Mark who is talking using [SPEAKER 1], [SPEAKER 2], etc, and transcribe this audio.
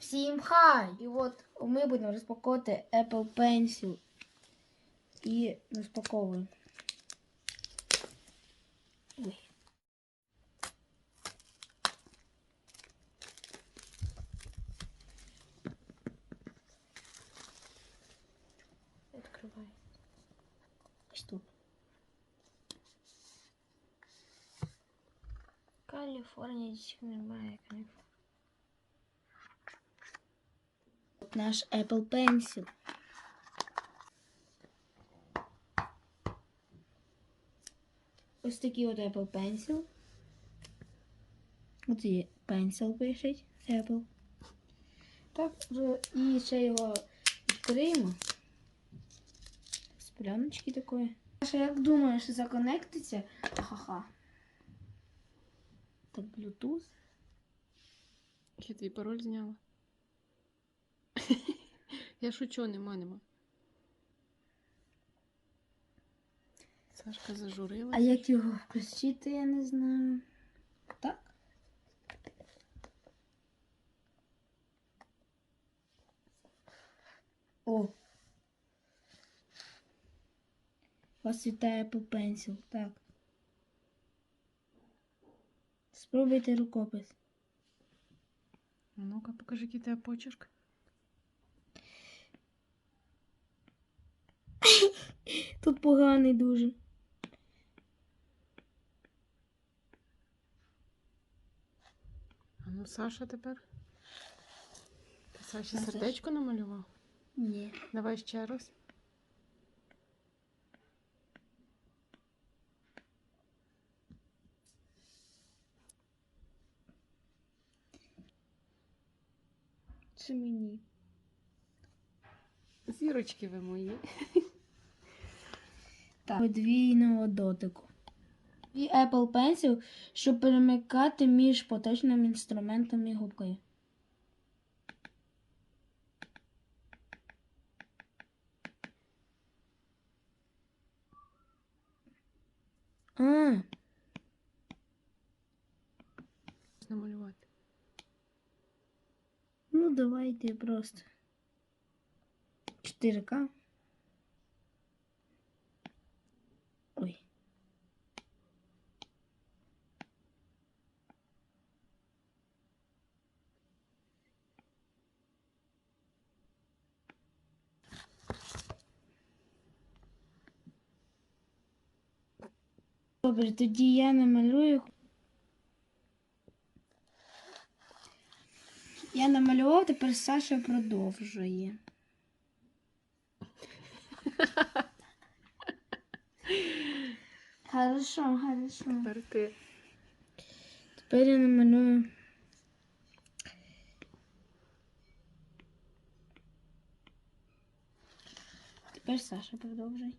[SPEAKER 1] Всім хай! І от ми будемо розпаковувати Apple Pencil. І розпаковуємо. Ой. Відкривай. Ось тут. Каліфорнія. От наш Apple Pencil. Ось такий от Apple Pencil. От є Pencil пишуть. Apple. Так, і ще його відкриємо. З пленочки такої. Саша, як думаєш, законектиться? Ха-ха. Так, Bluetooth.
[SPEAKER 2] Я твій пароль зняла. Я шучу, нема, нема. Сашка зажурила.
[SPEAKER 1] А як його включити, я не знаю. Так? О. Вас вітає Pencil. Так. Спробуйте рукопис.
[SPEAKER 2] Ну-ка, покажи, який тебе почерк.
[SPEAKER 1] Тут поганий дуже.
[SPEAKER 2] А ну, Саша тепер. Ти Саші
[SPEAKER 1] А,
[SPEAKER 2] сердечко намалював?
[SPEAKER 1] Ні.
[SPEAKER 2] Давай ще раз.
[SPEAKER 1] Це мені.
[SPEAKER 2] Зірочки ви мої.
[SPEAKER 1] Так. Подвійного дотику. І Apple Pencil, щоб перемикати між поточним інструментом і губкою. А,
[SPEAKER 2] Намалювати.
[SPEAKER 1] ну давайте просто. 4К. Ой. Добре, тоді я намалюю. Я намалював, тепер Саша продовжує. Хорошо, хорошо.
[SPEAKER 2] Тепер ти.
[SPEAKER 1] Тепер я намалюю. Тепер Саша продовжуй.